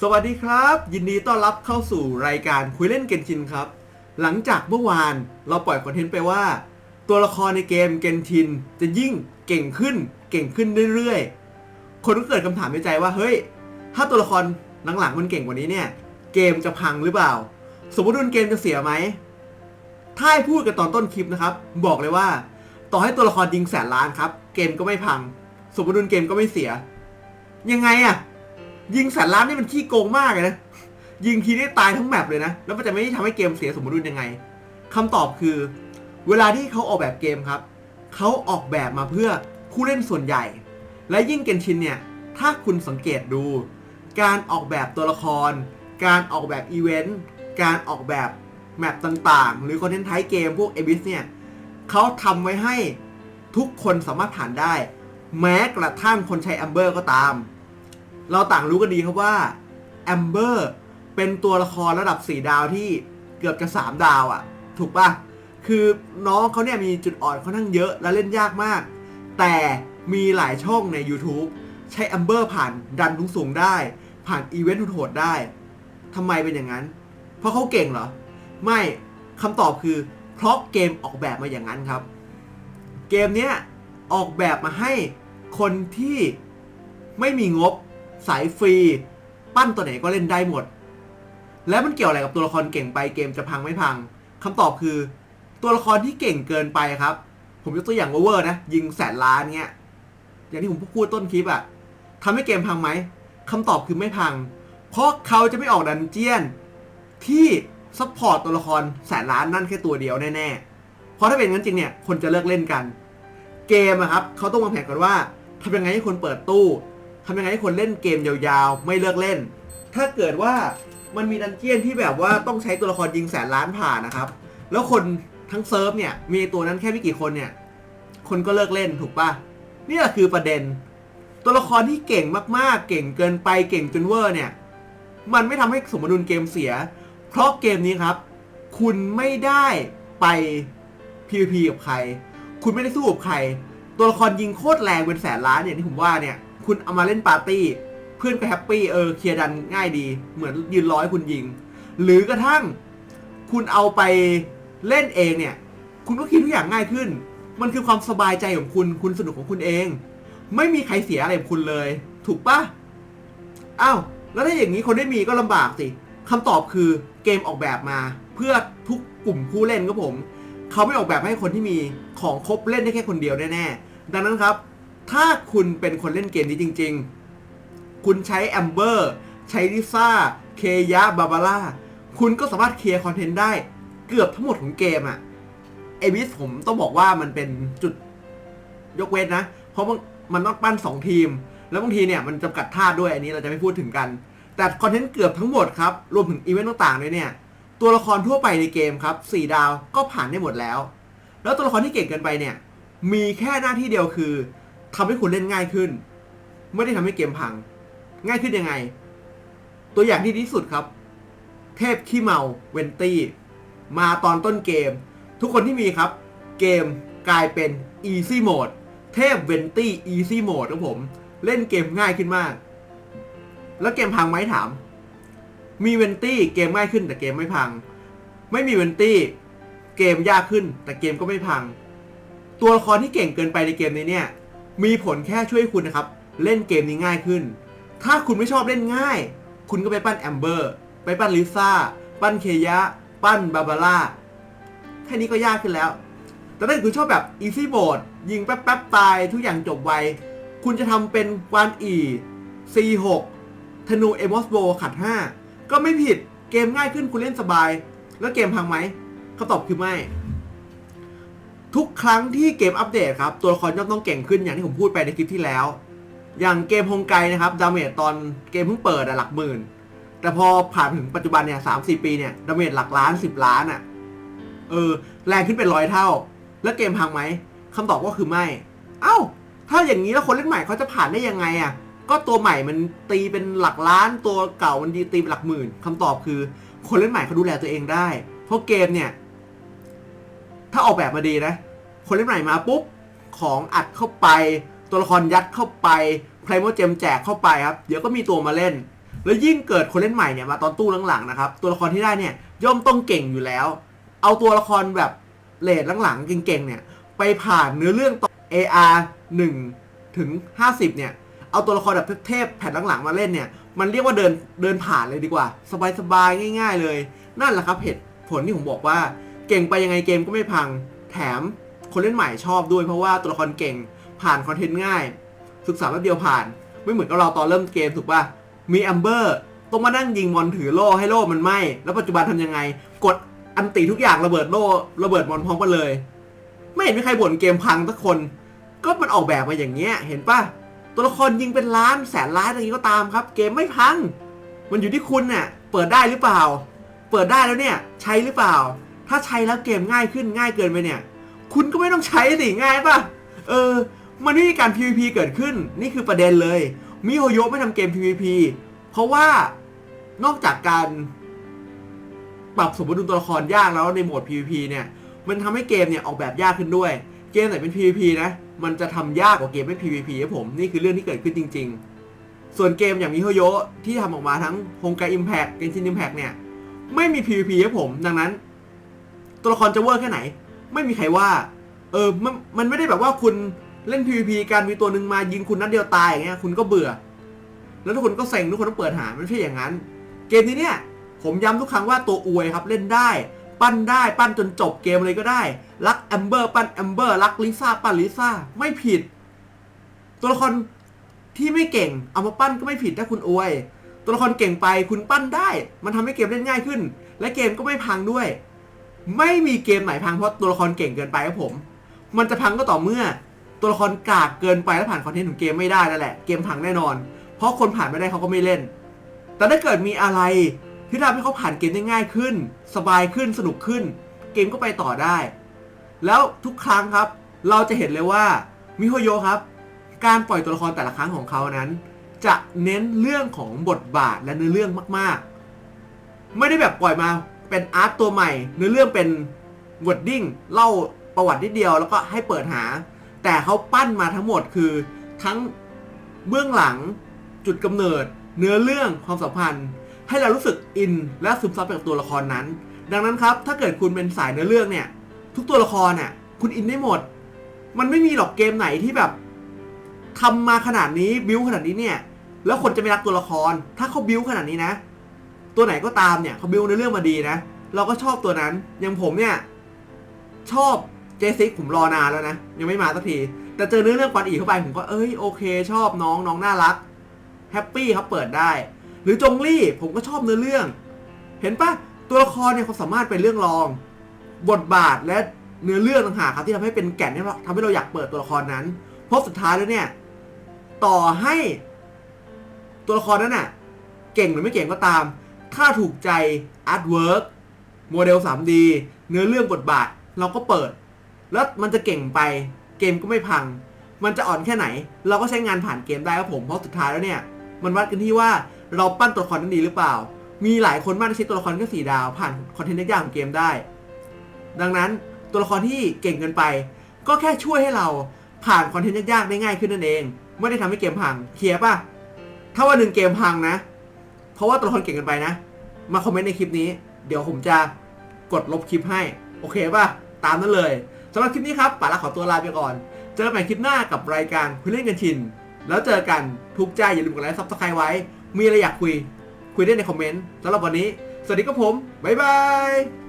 สวัสดีครับ ยินดีต้อนรับเข้าสู่รายการคุยเล่นเกนชินครับ หลังจากเมื่อวานเราปล่อยคอนเทนต์ไปว่า ตัวละครในเกมเกนชินจะยิ่งเก่งขึ้นเก่งขึ้นเรื่อยๆ คนก็เกิดคำถามในใจว่าเฮ้ย ถ้าตัวละครหลังๆมันเก่งกว่านี้เนี่ย เกมจะพังหรือเปล่า สมมติว่าเกมจะเสียไหมถ้าให้พูดกันตอนต้นคลิปนะครับ บอกเลยว่า ต่อให้ตัวละครยิงแสนล้านครับ เกมก็ไม่พัง สมมติเกมก็ไม่เสีย ยังไงอะ ยิงแสนล้านนี่มันขี้โกงมากเลยนะ ยิงทีนี่ตายทั้งแมปเลยนะ แล้วมันจะไม่ได้ทำให้เกมเสียสมดุลยังไงคำตอบคือ เวลาที่เขาออกแบบเกมครับ เขาออกแบบมาเพื่อผู้เล่นส่วนใหญ่ และยิ่งเกนชินเนี่ย ถ้าคุณสังเกตดู การออกแบบตัวละคร การออกแบบอีเวนต์ การออกแบบแมปต่างๆ หรือคอนเทนต์ท้ายเกมพวกเอบิสเนี่ยเขาทำไว้ให้ทุกคนสามารถผ่านได้ แม้กระทั่งคนใช้แอมเบอร์ก็ตาม เราต่างรู้กันดีครับว่าแอมเบอร์เป็นตัวละครระดับ 4 ดาวที่เกือบจะ 3 ดาวอะ่ะ ถูกปะคือน้องเขาเนี่ยมีจุดอ่อนค่อนข้งเยอะและเล่นยากมาก แต่มีหลายช่องใน YouTube ใช้แอมเบอร์ผ่านดันทุงสูงได้ ผ่านอีเวนต์โหดได้ทำไมเป็นอย่างนั้น เพราะเขาเก่งเหรอ ไม่คำตอบคือเพราะเกมออกแบบมาอย่างนั้นครับ เกมเนี้ยออกแบบมาให้คนที่ไม่มีงบ สายฟรี ปั้นตัวไหนก็เล่นได้หมด แล้วมันเกี่ยวอะไรกับตัวละครเก่งไปเกมจะพังไม่พังคำตอบคือ ตัวละครที่เก่งเกินไปครับ ผมยกตัวอย่างเวอร์นะ ยิงแสนล้านเงี้ยอย่างที่ผมพูดต้นคลิปอะทำให้เกมพังไหมคำตอบคือไม่พัง เพราะเขาจะไม่ออกดันเจียนที่ซัพพอร์ตตัวละครแสนล้านนั่นแค่ตัวเดียวแน่ๆ เพราะถ้าเป็นงั้นจริงเนี่ย คนจะเลิกเล่นกัน เกมอะครับ เขาต้องวางแผนกันว่าทำยังไงให้คนเปิดตู้ ทำยังไงให้คนเล่นเกมยาวๆ ไม่เลิกเล่น ถ้าเกิดว่ามันมีดันเจียนที่แบบว่าต้องใช้ตัวละครยิงแสนล้านผ่านนะครับ แล้วคนทั้งเซิร์ฟเนี่ย มีตัวนั้นแค่ไม่กี่คนเนี่ย คนก็เลิกเล่นถูกปะนี่แหละคือประเด็น ตัวละครที่เก่งมากๆ เก่งเกินไปเก่งจนเวอร์เนี่ย มันไม่ทำให้สมดุลเกมเสีย เพราะเกมนี้ครับ คุณไม่ได้ไป PVP กับใคร คุณไม่ได้สู้กับใคร ตัวละครยิงโคตรแรงเป็นแสนล้านเนี่ยที่ผมว่าเนี่ย คุณเอามาเล่นปาร์ตี้ เพื่อนก็แฮปปี้เออเคลียร์ดันง่ายดี เหมือนยืนร้อยคุณยิง หรือกระทั่งคุณเอาไปเล่นเองเนี่ย คุณก็คิดทุกอย่างง่ายขึ้น มันคือความสบายใจของคุณคุณสนุกของคุณเอง ไม่มีใครเสียอะไรกับคุณเลย ถูกปะอ้าวแล้วถ้าอย่างนี้คนได้มีก็ลำบากสิคำตอบคือเกมออกแบบมา เพื่อทุกกลุ่มผู้เล่นครับผม เขาไม่ออกแบบให้คนที่มีของครบเล่นได้แค่คนเดียวแน่ๆดังนั้นครับ ถ้าคุณเป็นคนเล่นเกมนี้จริง ๆ คุณใช้แอมเบอร์ใช้ลิซ่า เคยะ บาบาร่า คุณก็สามารถเคลียร์คอนเทนต์ได้เกือบทั้งหมดของเกมอะเอบิสผมต้องบอกว่ามันเป็นจุดยกเว้นนะ เพราะมันต้องปั้น 2 ทีม แล้วบางทีเนี่ยมันจำกัดท่าด้วยอันนี้เราจะไม่พูดถึงกัน แต่คอนเทนต์เกือบทั้งหมดครับ รวมถึงอีเวนต์ต่างๆด้วยเนี่ย ตัวละครทั่วไปในเกมครับ4ดาวก็ผ่านได้หมดแล้ว แล้วตัวละครที่เก่งเกินไปเนี่ย มีแค่หน้าที่เดียวคือ ทำให้คุณเล่นง่ายขึ้น ไม่ได้ทำให้เกมพัง ง่ายขึ้นยังไง ตัวอย่างที่ดีที่สุดครับ เทพขี้เมาเวนตี้มาตอนต้นเกม ทุกคนที่มีครับ เกมกลายเป็น Easy Mode เทพเวนตี้ Easy Mode ครับผม เล่นเกมง่ายขึ้นมาก แล้วเกมพังไหมถาม มีเวนตี้เกมง่ายขึ้นแต่เกมไม่พัง ไม่มีเวนตี้เกมยากขึ้นแต่เกมก็ไม่พัง ตัวละครที่เก่งเกินไปในเกมนี้เนี่ย มีผลแค่ช่วยคุณนะครับ เล่นเกมนี้ง่ายขึ้น ถ้าคุณไม่ชอบเล่นง่าย คุณก็ไปปั้นแอมเบอร์ไปปั้นลิซ่าปั้นเคยะ ปั้นบาบาร่าแค่นี้ก็ยากขึ้นแล้ว แต่ถ้าคุณชอบแบบ easy mode ยิงแป๊บๆตายทุกอย่างจบไว คุณจะทำเป็นวานอี C6 ธนูเอมอสโบขัด 5 ก็ไม่ผิดเกมง่ายขึ้นคุณเล่นสบาย แล้วเกมพังไหมคำตอบคือไม่ ทุกครั้งที่เกมอัปเดตครับ ตัวละครย่อมต้องเก่งขึ้นอย่างที่ผมพูดไปในคลิปที่แล้ว อย่างเกมฮงไกนะครับดาเมจตอนเกมเพิ่งเปิดอะหลักหมื่น แต่พอผ่านถึงปัจจุบันเนี่ยสามสี่ปีเนี่ยดาเมจหลักล้านสิบล้านอะเออแรงขึ้นเป็นร้อยเท่า แล้วเกมพังไหมคำตอบก็คือไม่ เอ้า ถ้าอย่างนี้แล้วคนเล่นใหม่เขาจะผ่านได้ยังไงอะก็ตัวใหม่มันตีเป็นหลักล้านตัวเก่ามันดีตีเป็นหลักหมื่นคำตอบคือ คนเล่นใหม่เขาดูแลตัวเองได้ เพราะเกมเนี่ย ถ้าออกแบบมาดีนะ คนเล่นใหม่มาปุ๊บ ของอัดเข้าไป ตัวละครยัดเข้าไปไพรโมเจมแจกเข้าไปครับ เดี๋ยวก็มีตัวมาเล่น แล้วยิ่งเกิดคนเล่นใหม่เนี่ยมาตอนตู้หลังๆนะครับ ตัวละครที่ได้เนี่ยย่อมต้องเก่งอยู่แล้ว เอาตัวละครแบบเลดหลังๆเก่งๆเนี่ย ไปผ่านเนื้อเรื่องต่อ AR 1ถึง 50 เนี่ย เอาตัวละครแบบเทพๆแผ่นหลังๆมาเล่นเนี่ย มันเรียกว่าเดินเดินผ่านเลยดีกว่า สบายๆง่าย ๆ เลย นั่นแหละครับเหตุผลที่ผมบอกว่า เก่งไปยังไงเกมก็ไม่พัง แถมคนเล่นใหม่ชอบด้วย เพราะว่าตัวละครเก่งผ่านคอนเทนต์ง่าย ศึกษาแป๊บเดียวผ่าน ไม่เหมือนกับเราตอนเริ่มเกมถูกป่ะมีแอมเบอร์ต้องมานั่งยิงมอนถือโล่ให้โล่มันไหมแล้วปัจจุบันทำยังไง กดอันติทุกอย่างระเบิดโล่ระเบิดมอนพร้อมกันเลย ไม่เห็นมีใครบ่นเกมพังสักคน ก็มันออกแบบมาอย่างเงี้ย เห็นป่ะตัวละครยิงเป็นล้านแสนล้านอย่างนี้ก็ตามครับ เกมไม่พัง มันอยู่ที่คุณเนี่ยเปิดได้หรือเปล่า เปิดได้แล้วเนี่ย ใช้หรือเปล่า ถ้าใช้แล้วเกมง่ายขึ้นง่ายเกินไปเนี่ย คุณก็ไม่ต้องใช้สิง่ายป่ะ เออ มันไม่มีการ PVP เกิดขึ้น นี่คือประเด็นเลย มิโฮโยไม่ทำเกม PVP เพราะว่านอกจากการปรับสมดุลตัวละครยากแล้วในโหมด PVP เนี่ย มันทำให้เกมเนี่ยออกแบบยากขึ้นด้วย เกมไหนเป็น PVP นะ มันจะทำยากกว่าเกมไม่ PVP ครับผม นี่คือเรื่องที่เกิดขึ้นจริง ๆ ส่วนเกมอย่างมิโฮโยที่ทำออกมาทั้งฮงกาอิมแพกเกนชินอิมแพกเนี่ย ไม่มี PVP ครับผม ดังนั้น ตัวละครจะเวอร์แค่ไหน ไม่มีใครว่า เออมันมันไม่ได้แบบว่าคุณเล่น PVP การมีตัวหนึ่งมายิงคุณนัดเดียวตายอย่างเงี้ยคุณก็เบื่อ แล้วทุกคนก็เซ็งทุกคนต้องเปิดหาไม่ใช่อย่างนั้น เกมนี้เนี่ยผมย้ำทุกครั้งว่าตัวอวยครับเล่นได้ ปั้นได้ปั้นจนจบเกมเลยก็ได้ รักแอมเบอร์ปั้นแอมเบอร์รักลิซ่าปั้นลิซ่าไม่ผิด ตัวละครที่ไม่เก่งเอามาปั้นก็ไม่ผิดถ้าคุณอวย ตัวละครเก่งไปคุณปั้นได้ มันทำให้เกมเล่นง่ายขึ้น และเกมก็ไม่พังด้วย ไม่มีเกมไหนพังเพราะตัวละครเก่งเกินไปครับผม มันจะพังก็ต่อเมื่อตัวละครกากเกินไปและผ่านคอนเทนต์ของเกมไม่ได้นั่นแหละ เกมพังแน่นอน เพราะคนผ่านไม่ได้เขาก็ไม่เล่น แต่ถ้าเกิดมีอะไรที่ทำให้เขาผ่านเกมได้ง่ายขึ้น สบายขึ้นสนุกขึ้น เกมก็ไปต่อได้ แล้วทุกครั้งครับ เราจะเห็นเลยว่ามิโฮโยครับ การปล่อยตัวละครแต่ละครั้งของเขานั้น จะเน้นเรื่องของบทบาทและเนื้อเรื่องมาก ๆ ไม่ได้แบบปล่อยมา เป็นอาร์ตตัวใหม่เนื้อเรื่องเป็นวอดดิ้งเล่าประวัตินิดเดียวแล้วก็ให้เปิดหา แต่เขาปั้นมาทั้งหมดคือทั้งเบื้องหลังจุดกำเนิด เนื้อเรื่องความสัมพันธ์ ให้เรารู้สึกอินและซึมซับไปกับตัวละครนั้น ดังนั้นครับ ถ้าเกิดคุณเป็นสายเนื้อเรื่องเนี่ย ทุกตัวละครเนี่ยคุณอินได้หมด มันไม่มีหรอกเกมไหนที่แบบทำมาขนาดนี้บิวขนาดนี้เนี่ย แล้วคนจะไม่รักตัวละคร ถ้าเขาบิวขนาดนี้นะ ตัวไหนก็ตามเนี่ยเขาบิวในเรื่องมาดีนะ เราก็ชอบตัวนั้นอย่างผมเนี่ย ชอบเจซิกผมรอนานแล้วนะ ยังไม่มาสักที แต่เจอเนื้อเรื่องควันอีเข้าไปผมก็เอ้ยโอเค ชอบน้องน้องน่ารักแฮปปี้ครับเปิดได้ หรือจงลี่ผมก็ชอบเนื้อเรื่อง เห็นปะตัวละครเนี่ยเขาสามารถเป็นเรื่องรอง บทบาทและเนื้อเรื่องต่างหากครับที่ทำให้เป็นแก่นที่ทำให้เราอยากเปิดตัวละครนั้นเพราะสุดท้ายแล้วเนี่ย ต่อให้ ตัวละครนั้นน่ะ เก่งหรือไม่เก่งก็ตาม ถ้าถูกใจอาร์ตเวิร์กโมเดล 3D เนื้อเรื่องบทบาทเราก็เปิด แล้วมันจะเก่งไปเกมก็ไม่พัง มันจะอ่อนแค่ไหน เราก็ใช้งานผ่านเกมได้ครับผมเพราะสุดท้ายแล้วเนี่ย มันวัดกันที่ว่าเราปั้นตัวละครนั้นดีหรือเปล่า มีหลายคนมากที่ใช้ตัวละครแค่สี่ดาวผ่านคอนเทนต์ยากของเกมได้ ดังนั้นตัวละครที่เก่งเกินไป ก็แค่ช่วยให้เราผ่านคอนเทนต์ยากๆได้ง่ายขึ้นนั่นเอง ไม่ได้ทำให้เกมพังเคลียร์ป่ะถ้าวันหนึ่งเกมพังนะ เพราะว่าตัวละครเก่งเกินไปนะ มาคอมเมนต์ในคลิปนี้ เดี๋ยวผมจะกดลบคลิปให้ โอเคป่ะ ตามนั้นเลยสำหรับคลิปนี้ครับป๋าละขอตัวลาไปก่อน เจอกันใหม่คลิปหน้ากับรายการคุยเล่นกันชิน แล้วเจอกันทุกใจอย่าลืมกดไลค์ซับสไครต์ไว้ มีอะไรอยากคุย คุยได้ในคอมเมนต์สำหรับวันนี้ สวัสดีครับผม บ๊ายบาย